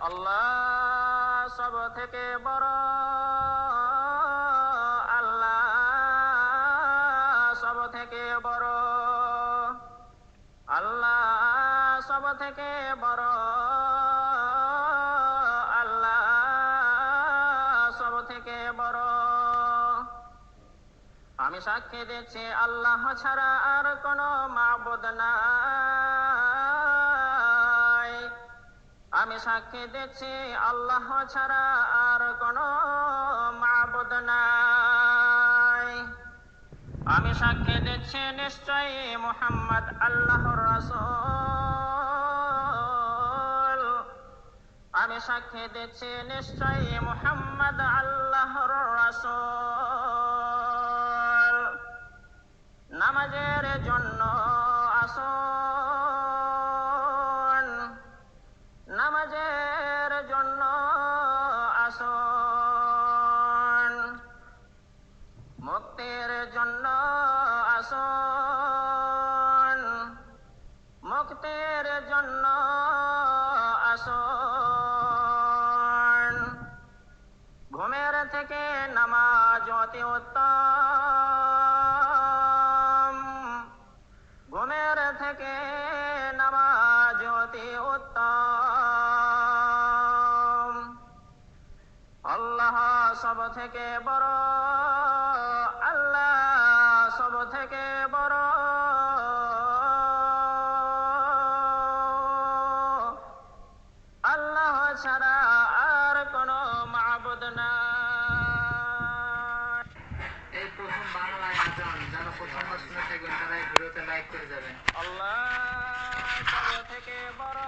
আল্লাহ সব থেকে আল্লাহ সব থেকে বড় আল্লাহ সব থেকে বড়, আল্লাহ সব থেকে বড়। আমি সাক্ষী দিচ্ছি, আল্লাহ ছাড়া আর কোনো মাবুদ নাই। আমি সাক্ষী দিচ্ছি, আল্লাহ ছাড়া আর কোনো মাবুদ নাই। আমি সাক্ষী দিচ্ছি, নিশ্চয়ই মুহাম্মদ আল্লাহর রাসূল। আমি সাক্ষী দিচ্ছি, নিশ্চয়ই মুহাম্মদ আল্লাহর রাসূল। নামাজের জন্য জন্য আসুন। মুক্তির জন্য আসুন। ঘুমের থেকে নামাজ অতি উত্তম। ঘুমের থেকে নামাজ অতি উত্তম। আল্লাহ সব থেকে বড় আল্লাহ সব থেকে বড়। আল্লাহ ছাড়া আর কোনো মাবুদ নাই। এই প্রথম বাংলায় আজান যারা প্রথমবার শুনে থাকবেন তারা এই ভিডিওতে লাইক করে যাবেন। আল্লাহ সব থেকে বড়।